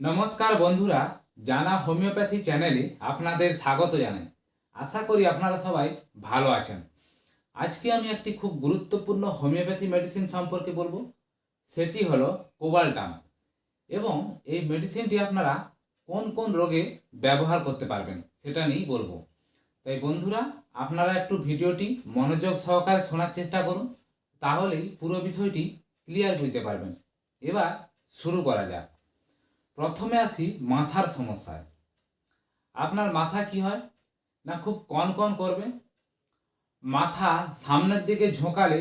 নমস্কার বন্ধুরা, জানা হোমিওপ্যাথি চ্যানেলে আপনাদের স্বাগত জানাই। আশা করি আপনারা সবাই ভালো আছেন। আজকে আমি একটি খুব গুরুত্বপূর্ণ হোমিওপ্যাথি মেডিসিন সম্পর্কে বলব, সেটি হলো কোবাল্টাম। এবং এই মেডিসিনটি আপনারা কোন কোন রোগে ব্যবহার করতে পারবেন, সেটা নিয়েই বলব। তাই বন্ধুরা, আপনারা একটু ভিডিওটি মনোযোগ সহকারে শোনার চেষ্টা করুন, তাহলেই পুরো বিষয়টি ক্লিয়ার বুঝতে পারবেন। এবার শুরু করা যাক। প্রথমে আসি মাথার সমস্যায়। আপনার মাথা কি হয়? না খুব কন কন করবে? মাথা সামনের দিকে ঝোঁকালে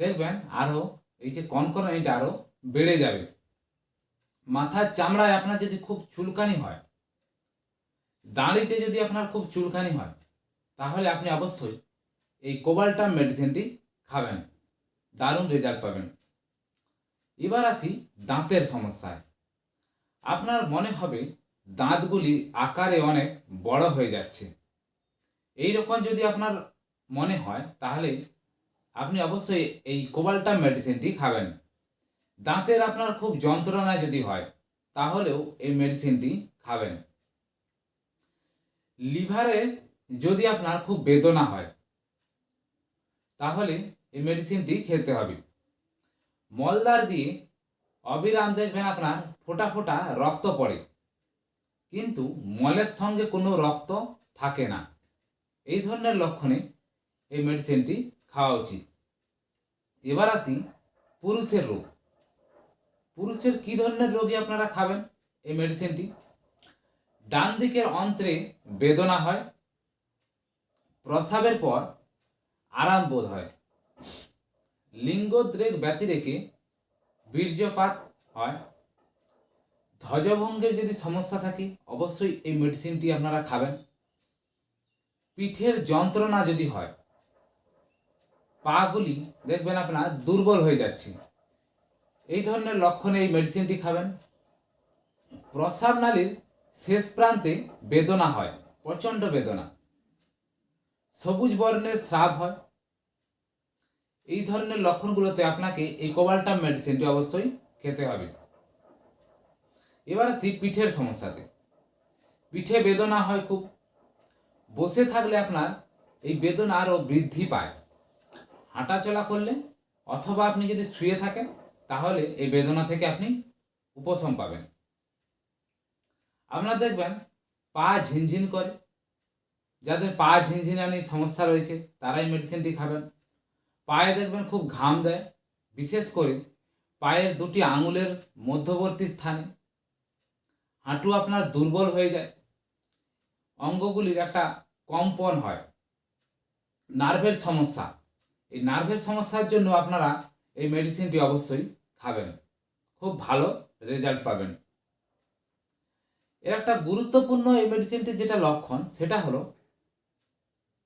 দেখবেন আরও এই যে কনকন এটা আরও বেড়ে যাবে। মাথার চামড়ায় আপনার যদি খুব চুলকানি হয়, দাঁড়িতে যদি আপনার খুব চুলকানি হয়, তাহলে আপনি অবশ্যই এই কোবাল্টাম মেডিসিনটি খাবেন। দারুণ রেজাল্ট পাবেন। এবার আসি দাঁতের সমস্যায়। আপনার মনে হবে দাঁতগুলি আকারে অনেক বড় হয়ে যাচ্ছে। এই রকম যদি আপনার মনে হয়, তাহলে আপনি অবশ্যই এই কোবাল্টাম মেডিসিনটি খাবেন। দাঁতের আপনার খুব যন্ত্রণা যদি হয়, তাহলেও এই মেডিসিনটি খাবেন। লিভারে যদি আপনার খুব বেদনা হয়, তাহলে এই মেডিসিনটি খেতে হবে। মলদার দিয়ে অবিরাম দেখবেন আপনার ফোঁটা ফোঁটা রক্ত পড়ে। কিন্তু মলের সঙ্গে কোনো রক্ত থাকে না। এই ধরনের লক্ষণে এই মেডিসিনটি খাওয়া উচিত। এবার আসি পুরুষের রোগ। পুরুষের কী ধরনের রোগী আপনারা খাবেন এই মেডিসিনটি ডান দিকের অন্ত্রে বেদনা হয়। প্রসাবের পর আরাম বোধ হয়। লিঙ্গোদ্রেক ব্যতি রেখে বীর্যপাত হয়। ধ্বজভঙ্গের যদি সমস্যা থাকে, অবশ্যই এই মেডিসিনটি আপনারা খাবেন। পিঠের যন্ত্রণা যদি হয়, পাগুলি দেখবেন আপনার দুর্বল হয়ে যাচ্ছে। এই ধরনের লক্ষণে এই মেডিসিনটি খাবেন। প্রস্রাব নালীর শেষ প্রান্তে বেদনা হয়, প্রচণ্ড বেদনা। সবুজ বর্ণের স্রাব হয় এই ধরনের লক্ষণগুলোতে আপনাকে এই কোবাল্টাম মেডিসিনটি অবশ্যই খেতে হবে। এবার আসি পিঠের সমস্যাতে। পিঠে বেদনা হয় খুব। বসে থাকলে আপনার এই বেদনা আরও বৃদ্ধি পায়। হাঁটাচলা করলে অথবা আপনি যদি শুয়ে থাকেন, তাহলে এই বেদনা থেকে আপনি উপশম পাবেন। আপনার দেখবেন, পা ঝিনঝিন করে। যাদের পা ঝিনঝিনানি সমস্যা রয়েছে, তারাই মেডিসিনটি খাবেন। পায়ে দেখবেন খুব ঘাম দেয়। বিশেষ করে পায়ের দুটি আঙুলের মধ্যবর্তী স্থানে। হাঁটু আপনার দুর্বল হয়ে যায়। অঙ্গগুলির একটা কম্পন হয়। নার্ভের সমস্যা। এই নার্ভের সমস্যার জন্য আপনারা এই মেডিসিনটি অবশ্যই খাবেন। খুব ভালো রেজাল্ট পাবেন। এর একটা গুরুত্বপূর্ণ এই মেডিসিনটির যেটা লক্ষণ, সেটা হলো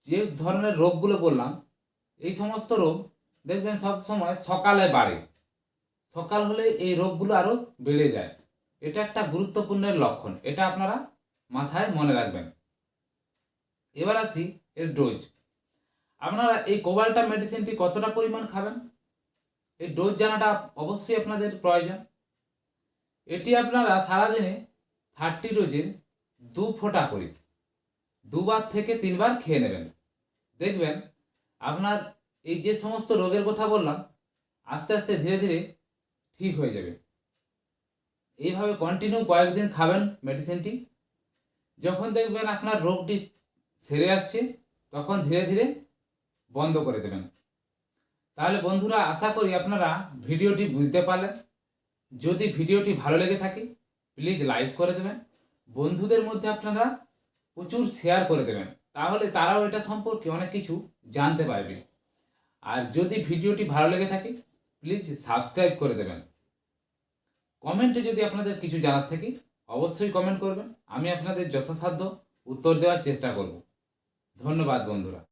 যে ধরনের রোগগুলো বললাম এই সমস্ত রোগ দেখবেন সব সময় সকালে বাড়ে। সকাল হলে এই রোগগুলো আরও বেড়ে যায়। এটা একটা গুরুত্বপূর্ণের লক্ষণ, এটা আপনারা মাথায় মনে রাখবেন। এবার আসি এর ডোজ। আপনারা এই কোবাল্টা মেডিসিনটি কতটা পরিমাণ খাবেন? এই ডোজ জানাটা অবশ্যই আপনাদের প্রয়োজন। এটি আপনারা সারাদিনে থার্টি ডোজের দু ফোঁটা করে, দুবার থেকে তিনবার খেয়ে নেবেন। দেখবেন আপনার এই যে সমস্ত রোগের কথা বললাম, আস্তে আস্তে ধীরে ধীরে ঠিক হয়ে যাবে। এইভাবে কন্টিনিউ কয়েকদিন খাবেন মেডিসিনটি যখন দেখবেন আপনার রোগটি সেরে আসছে, তখন ধীরে ধীরে বন্ধ করে দেবেন। তাহলে বন্ধুরা, আশা করি আপনারা ভিডিওটি বুঝতে পারলেন। যদি ভিডিওটি ভালো লেগে থাকে প্লিজ লাইক করে দেবেন। বন্ধুদের মধ্যে আপনারা প্রচুর শেয়ার করে দেবেন। তাহলে তারাও এটা সম্পর্কে অনেক কিছু জানতে পারবে। আর যদি ভিডিওটি ভালো লেগে থাকে প্লিজ সাবস্ক্রাইব করে দেবেন। কমেন্টে যদি আপনাদের কিছু জানার থাকে, অবশ্যই কমেন্ট করবেন। আমি আপনাদের যথাসাধ্য উত্তর দেওয়ার চেষ্টা করব। ধন্যবাদ বন্ধুরা।